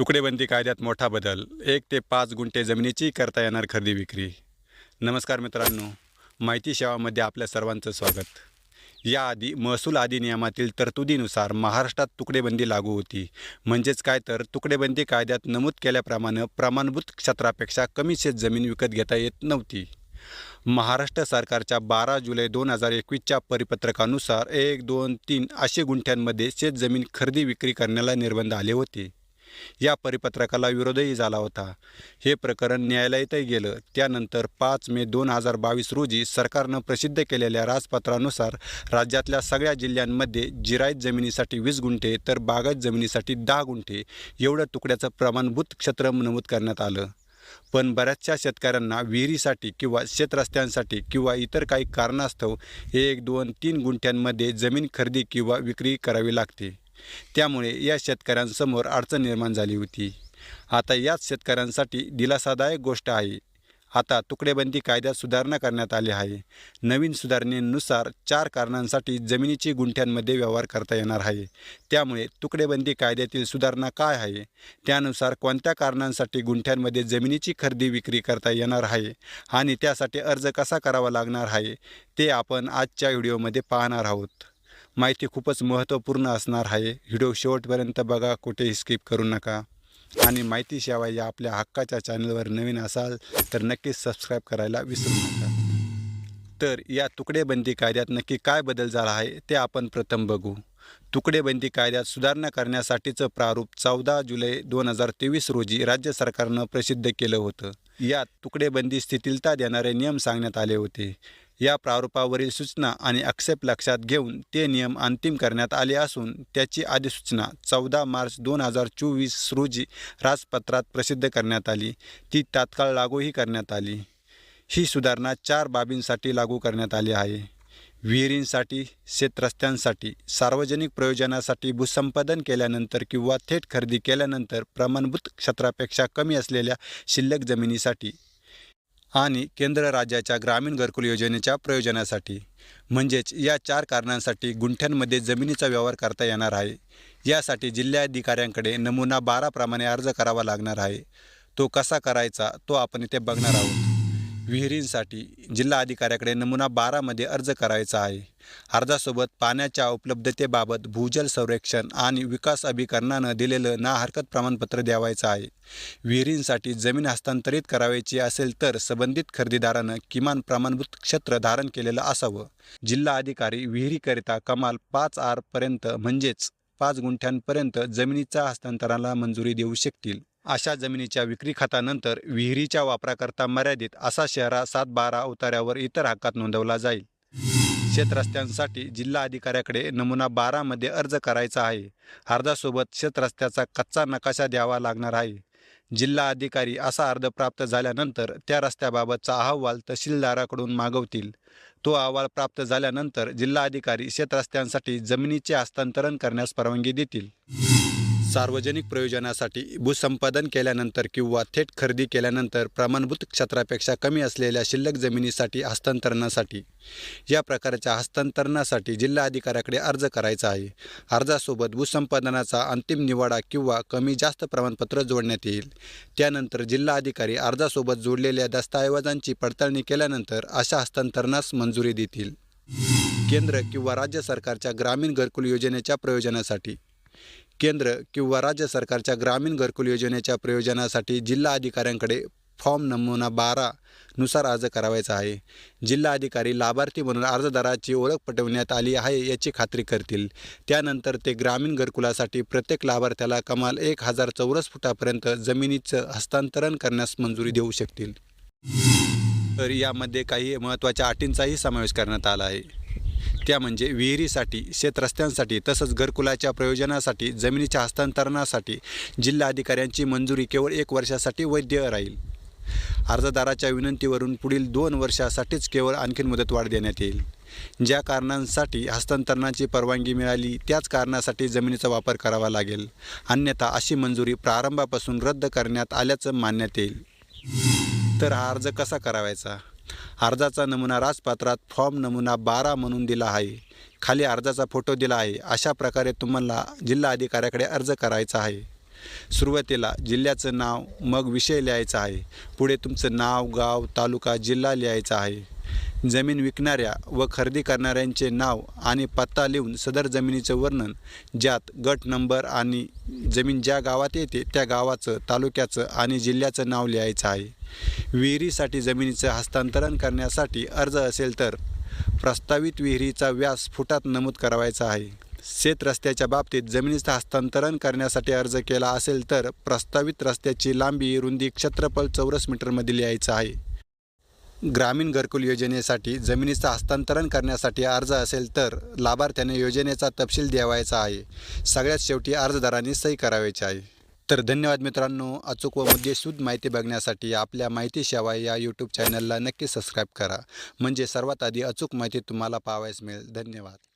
तुकडेबंदी कायद्यात मोठा बदल. एक ते पाच गुंठे जमिनीची करता येणार खरेदी विक्री. नमस्कार मित्रांनो माहिती सेवामध्ये आपल्या सर्वांचं स्वागत. याआधी महसूल अधिनियमातील तरतुदीनुसार महाराष्ट्रात तुकडेबंदी लागू होती. म्हणजेच काय तर तुकडेबंदी कायद्यात नमूद केल्याप्रमाणे प्रमाणभूत क्षेत्रापेक्षा कमी शेत जमीन विकत घेता येत नव्हती. महाराष्ट्र सरकारच्या बारा जुलै दोन हजार एकवीसच्या परिपत्रकानुसार एक दोन तीन असे गुंठ्यांमध्ये शेतजमीन खरेदी विक्री करण्याला निर्बंध आले होते. या परिपत्रकाला विरोधही झाला होता. हे प्रकरण न्यायालयातही गेलं. त्यानंतर पाच मे दोन हजार बावीस रोजी सरकारनं प्रसिद्ध केलेल्या राजपत्रानुसार राज्यातल्या सगळ्या जिल्ह्यांमध्ये जिरायत जमिनीसाठी वीस गुंठे तर बागायत जमिनीसाठी दहा गुंठे एवढं तुकड्याचं प्रमाणभूत क्षेत्र नमूद करण्यात आलं. पण बऱ्याचशा शेतकऱ्यांना विहिरीसाठी किंवा शेतरस्त्यांसाठी किंवा इतर काही कारणास्तव एक दोन तीन गुंठ्यांमध्ये जमीन खरेदी किंवा विक्री करावी लागते. त्यामुळे या शेतकऱ्यांसमोर अडचण निर्माण झाली होती. आता याच शेतकऱ्यांसाठी दिलासादायक गोष्ट आहे. आता तुकडेबंदी कायद्यात सुधारणा करण्यात आली आहे. नवीन सुधारणेनुसार चार कारणांसाठी जमिनीची गुंठ्यांमध्ये व्यवहार करता येणार आहे. त्यामुळे तुकडेबंदी कायद्यातील सुधारणा काय आहे? त्यानुसार कोणत्या कारणांसाठी गुंठ्यांमध्ये जमिनीची खरेदी विक्री करता येणार आहे? आणि त्यासाठी अर्ज कसा करावा लागणार आहे? ते आपण आजच्या व्हिडिओमध्ये पाहणार आहोत. माहिती खूपच महत्त्वपूर्ण असणार आहे. व्हिडिओ शेवटपर्यंत बघा कुठेही स्किप करू नका. आणि माहिती सेवा या आपल्या हक्काच्या चॅनलवर नवीन असाल तर नक्कीच सबस्क्राईब करायला विसरू नका. तर या तुकडेबंदी कायद्यात नक्की काय बदल झाला आहे ते आपण प्रथम बघू. तुकडेबंदी कायद्यात सुधारणा करण्यासाठीचं प्रारूप चौदा जुलै दोन हजार तेवीस रोजी राज्य सरकारनं प्रसिद्ध केलं होतं. यात तुकडेबंदी स्थितीलता देणारे नियम सांगण्यात आले होते. या प्रारूपावरील सूचना आणि आक्षेप लक्षात घेऊन ते नियम अंतिम करण्यात आले असून त्याची अधिसूचना चौदा मार्च दोन हजार चोवीस रोजी राजपत्रात प्रसिद्ध करण्यात आली. ती तात्काळ लागूही करण्यात आली. ही सुधारणा चार बाबींसाठी लागू करण्यात आली आहे. विहिरींसाठी शेतरस्त्यांसाठी सार्वजनिक प्रयोजनासाठी भूसंपादन केल्यानंतर किंवा थेट खरेदी केल्यानंतर प्रमाणभूत क्षेत्रापेक्षा कमी असलेल्या शिल्लक जमिनीसाठी आणि केंद्र राज्याच्या ग्रामीण घरकुल योजनेच्या प्रयोजनासाठी. म्हणजेच या चार कारणांसाठी गुंठ्यांमध्ये जमिनीचा व्यवहार करता येणार आहे. यासाठी जिल्हाधिकाऱ्यांकडे नमुना बाराप्रमाणे अर्ज करावा लागणार आहे. तो कसा करायचा तो आपण इथे बघणार आहोत. विहिरींसाठी जिल्हा अधिकाऱ्याकडे नमुना बारामध्ये अर्ज करायचा आहे. अर्जासोबत पाण्याच्या उपलब्धतेबाबत भूजल संरक्षण आणि विकास अभिकरणानं दिलेलं ना हरकत प्रमाणपत्र द्यावायचं आहे. विहिरींसाठी जमीन हस्तांतरित करावयाची असेल तर संबंधित खरेदीदारानं किमान प्रमाणभूत क्षेत्र धारण केलेलं असावं. जिल्हा अधिकारी विहिरीकरिता कमाल पाच आरपर्यंत म्हणजेच पाच गुंठ्यांपर्यंत जमिनीच्या हस्तांतराला मंजुरी देऊ शकतील. अशा जमिनीच्या विक्री खातानंतर विहिरीच्या वापराकरता मर्यादित असा शहरा सात बारा उतार्यावर इतर हक्कात नोंदवला जाईल. शेतरस्त्यांसाठी जिल्हा अधिकाऱ्याकडे नमुना बारामध्ये अर्ज करायचा आहे. अर्जासोबत शेतरस्त्याचा कच्चा नकाशा द्यावा लागणार आहे. जिल्हा अधिकारी असा अर्ज प्राप्त झाल्यानंतर त्या रस्त्याबाबतचा अहवाल तहसीलदाराकडून मागवतील. तो अहवाल प्राप्त झाल्यानंतर जिल्हा अधिकारी शेतरस्त्यांसाठी जमिनीचे हस्तांतरण करण्यास परवानगी देतील. सार्वजनिक प्रयोजनासाठी भूसंपादन केल्यानंतर किंवा थेट खरेदी केल्यानंतर प्रमाणभूत क्षेत्रापेक्षा कमी असलेल्या शिल्लक जमिनीसाठी हस्तांतरणासाठी. या प्रकारच्या हस्तांतरणासाठी जिल्हा अधिकाऱ्याकडे अर्ज करायचा आहे. अर्जासोबत भूसंपादनाचा अंतिम निवाडा किंवा कमी जास्त प्रमाणपत्र जोडण्यात येईल. त्यानंतर जिल्हा अधिकारी अर्जासोबत जोडलेल्या दस्तऐवजांची पडताळणी केल्यानंतर अशा हस्तांतरणास मंजुरी देतील. केंद्र किंवा राज्य सरकारच्या ग्रामीण घरकुल योजनेच्या प्रयोजनासाठी केंद्र किंवा राज्य सरकारच्या ग्रामीण घरकुल योजनेच्या प्रयोजनासाठी जिल्हा अधिकाऱ्यांकडे फॉर्म नमुना बारा नुसार अर्ज करावायचा आहे. जिल्हा अधिकारी लाभार्थी म्हणून अर्जदाराची ओळख पटवण्यात आली आहे याची खात्री करतील. त्यानंतर ते ग्रामीण घरकुलासाठी प्रत्येक लाभार्थ्याला कमाल एक हजार चौरस फुटापर्यंत जमिनीचं हस्तांतरण करण्यास मंजुरी देऊ शकतील. तर यामध्ये काही महत्त्वाच्या अटींचाही समावेश करण्यात आला आहे. त्या म्हणजे विहिरीसाठी शेतरस्त्यांसाठी तसंच घरकुलाच्या प्रयोजनासाठी जमिनीच्या हस्तांतरणासाठी जिल्हा अधिकाऱ्यांची मंजुरी केवळ एक वर्षासाठी वैध राहील. अर्जदाराच्या विनंतीवरून पुढील दोन वर्षासाठीच केवळ आणखीन मुदतवाढ देण्यात येईल. ज्या कारणांसाठी हस्तांतरणाची परवानगी मिळाली त्याच कारणासाठी जमिनीचा वापर करावा लागेल. अन्यथा अशी मंजुरी प्रारंभापासून रद्द करण्यात आल्याचं मानण्यात येईल. तर हा अर्ज कसा करावायचा? अर्जाचा नमुना राजपत्रात फॉर्म नमुना बारा म्हणून दिला आहे. खाली अर्जाचा फोटो दिला आहे. अशा प्रकारे तुम्हाला जिल्हा अधिकाऱ्याकडे अर्ज करायचा आहे. सुरुवातीला जिल्ह्याचं नाव मग विषय लिहायचा आहे. पुढे तुमचं नाव गाव तालुका जिल्हा लिहायचा आहे. जमीन विकणाऱ्या व खरेदी करणाऱ्यांचे नाव आणि पत्ता लिहून सदर जमिनीचं वर्णन ज्यात गट नंबर आणि जमीन ज्या गावात येते त्या गावाचं तालुक्याचं आणि जिल्ह्याचं नाव लिहायचं आहे. विहिरीसाठी जमिनीचं हस्तांतरण करण्यासाठी अर्ज असेल तर प्रस्तावित विहिरीचा व्यास फुटात नमूद करावायचा आहे. शेत रस्त्याच्या बाबतीत जमिनीचं हस्तांतरण करण्यासाठी अर्ज केला असेल तर प्रस्तावित रस्त्याची लांबी रुंदी क्षेत्रफळ चौरस मीटरमध्ये लिहायचं आहे. ग्रामीण घरकुल योजनेसाठी जमिनीचं हस्तांतरण करण्यासाठी अर्ज असेल तर लाभार्थ्याने योजनेचा तपशील द्यावायचा आहे. सगळ्यात शेवटी अर्जदारांनी सही करावायची आहे. तर धन्यवाद मित्रांनो. अचूक व मुद्देसूद माहिती बघण्यासाठी आपल्या माहिती सेवा या यूट्यूब चॅनलला नक्की सबस्क्राईब करा. म्हणजे सर्वात आधी अचूक माहिती तुम्हाला पाहावयास मिळेल. धन्यवाद.